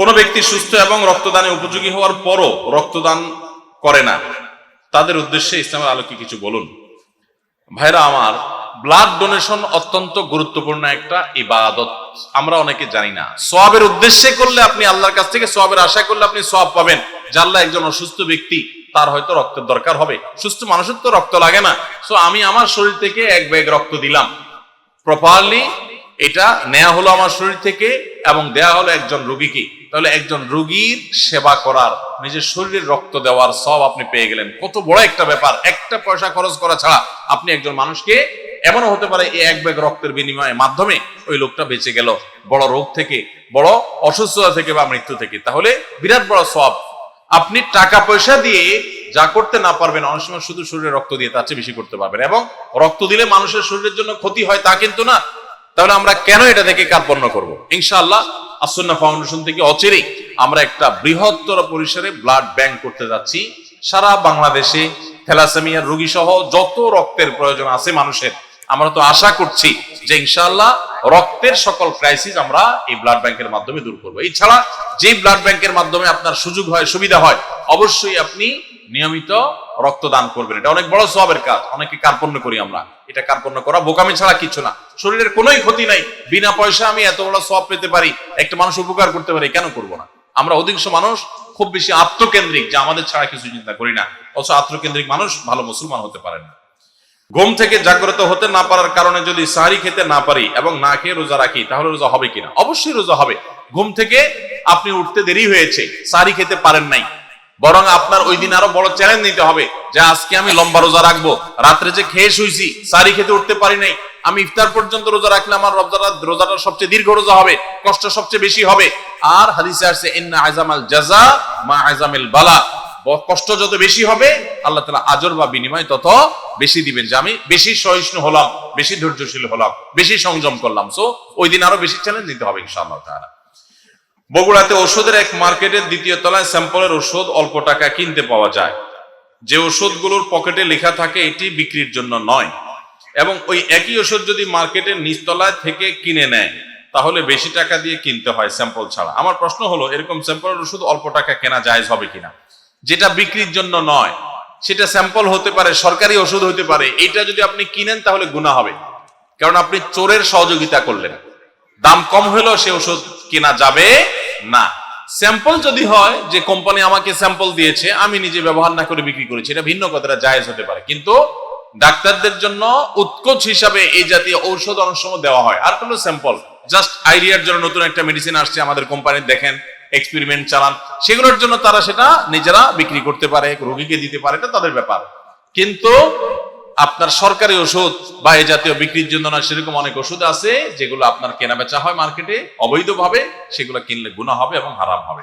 কোনো ব্যক্তি সুস্থ এবং রক্তদানে উপযোগী হওয়ার পরও রক্তদান করে না, তাদের উদ্দেশ্যে ইসলামের আলোকে কিছু বলুন। ভাইরা, আমার ব্লাড ডোনেশন অত্যন্ত গুরুত্বপূর্ণ একটা ইবাদত। আমরা অনেকে জানি না। সোয়াবের উদ্দেশ্যে করলে আপনি আল্লাহর কাছ থেকে সোয়াবের আশা করলে আপনি সোয়াব পাবেন। জানলা একজন অসুস্থ ব্যক্তি, তার হয়তো রক্তের দরকার হবে। সুস্থ মানুষের তো রক্ত লাগে না। সো আমি আমার শরীর থেকে এক ব্যাগ রক্ত দিলাম। প্রপারলি এটা নেওয়া হলো আমার শরীর থেকে এবং দেয়া হলো একজন রুগীকে। তাহলে একজন রুগীর সেবা করার, নিজের শরীরের রক্ত দেওয়ার সব আপনি পেয়ে গেলেন। কত বড় একটা ব্যাপার। একটা পয়সা খরচ করা ছাড়া আপনি একজন মানুষকে এমনও হতে পারে এই এক ব্যাগ রক্তের বিনিময়ের মাধ্যমে ওই লোকটা বেঁচে গেল। বড় রোগ থেকে, বড় অসুস্থতা থেকে বা মৃত্যু থেকে। তাহলে বিরাট বড় সব আপনি টাকা পয়সা দিয়ে যা করতে না পারবেন, অনেক সময় শুধু শরীরে রক্ত দিয়ে তার চেয়ে বেশি করতে পারবেন। এবং রক্ত দিলে মানুষের শরীরের জন্য ক্ষতি হয় তা কিন্তু না। তাহলে আমরা কেন এটা থেকে কার্পণ্য করব? ইনশাআল্লাহ আসন্না ফাউন্ডেশন থেকে অচিরেই আমরা একটা বৃহত্তর পরিসরে ব্লাড ব্যাংক করতে যাচ্ছি। সারা বাংলাদেশে থ্যালাসেমিয়ার রোগী সহ যত রক্তের প্রয়োজন আছে মানুষের, আমরা তো আশা করছি যে ইনশাআল্লাহ রক্তের সকল ক্রাইসিস আমরা এই ব্লাড ব্যাংকের মাধ্যমে দূর করব। এছাড়া যে ব্লাড ব্যাংকের মাধ্যমে আপনার সুযোগ হয়, সুবিধা হয়, অবশ্যই আপনি নিয়মিত রক্তদান করবেন। এটা অনেক বড় সবের কাজ। অনেকে কার্পণ্য করি আমরা। এটা কার্পণ্য করা বোকামি ছাড়া কিছু না। শরীরের কোনোই ক্ষতি নাই। বিনা পয়সা আমি এত বড় সব পেতে পারি, একটা মানুষ উপকার করতে পারি, কেন করব না? আমরা অধিকাংশ মানুষ খুব বেশি আত্মকেন্দ্রিক, যে আমাদের ছাড়া কিছু চিন্তা করি না। অথচ আত্মকেন্দ্রিক মানুষ ভালো মুসলমান হতে পারে না। ঘুম থেকে জাগ্রত হতে না পারার কারণে যদি সাহারি খেতে না পারি এবং না খেয়ে রোজা রাখি, তাহলে রোজা হবে কিনা? অবশ্যই রোজা হবে। ঘুম থেকে আপনি উঠতে দেরি হয়েছে। সাহারি খেতে পারেন নাই। বরং আপনার ওই দিন আরও বড় চ্যালেঞ্জ নিতে হবে যে আজকে আমি লম্বা রোজা রাখব। রাত্রে যে খেয়ে শুইছি, সারি খেতে উঠতে পারি নাই। আমি ইফতার পর্যন্ত রোজা রাখলে আমার রোজাটা রোজাটা সবচেয়ে দীর্ঘ রোজা হবে, কষ্ট সবচেয়ে বেশি হবে। আর হাদিসে আসছে, ইন্না আজামাল জাজা মা আজামিল বালা। কষ্ট যত বেশি হবে, আল্লাহ তালা আজর বা বিনিময় তত বেশি দিবেন যে আমি বেশি সহিষ্ণু হলাম, বেশি ধৈর্যশীল হলাম, বেশি সংযম করলাম। সো ওই দিন আরও বেশি চ্যালেঞ্জ নিতে হবে ইনশাআল্লাহ তাআলা। বগুড়াতে ওষুধের এক মার্কেটের দ্বিতীয় তলায় স্যাম্পলের ওষুধ অল্প টাকা কিনতে পাওয়া যায়। যে ওষুধগুলোর পকেটে লেখা থাকে, এটি বিক্রির জন্য নয়। এবং ওই একই ওষুধ যদি মার্কেটের নিচতলায় থেকে কিনে নেয়, তাহলে বেশি টাকা দিয়ে কিনতে হয় স্যাম্পল ছাড়া। আমার প্রশ্ন হলো, এরকম স্যাম্পলের ওষুধ অল্প টাকা কেনা জায়েজ হবে কিনা? যেটা বিক্রির জন্য নয়, সেটা স্যাম্পল হতে পারে, সরকারি ওষুধ হতে পারে, এটা যদি আপনি কিনেন তাহলে গুণা হবে। কারণ আপনি চোরের সহযোগিতা করলেন। দাম কম হলেও সে ওষুধ কেনা যাবে না। স্যাম্পল যদি হয় যে কোম্পানি আমাকে স্যাম্পল দিয়েছে, আমি নিজে ব্যবহার না করে বিক্রি করেছি, এটা ভিন্ন কথাটা জায়েজ হতে পারে। কিন্তু ডাক্তারদের জন্য উৎকোচ হিসাবে এই জাতীয় ঔষধ অনেক সময় দেওয়া হয়। আর কোনো স্যাম্পল জাস্ট আইডিয়ার জন্য নতুন একটা মেডিসিন আসছে আমাদের কোম্পানির দেখেন এক্সপেরিমেন্ট চালান। সেগুলোর জন্য তারা সেটা নিজেরা বিক্রি করতে পারে, রোগীকে দিতে পারে, এটা তাদের ব্যাপার। কিন্তু আপনার সরকারি ওষুধ বা এই জাতীয় বিক্রির জন্য না সেরকম অনেক ওষুধ আছে যেগুলো আপনার কেনা বেচা হয় মার্কেটে, অবৈধভাবে সেগুলো কিনলে গুণা হবে এবং হারাম হবে।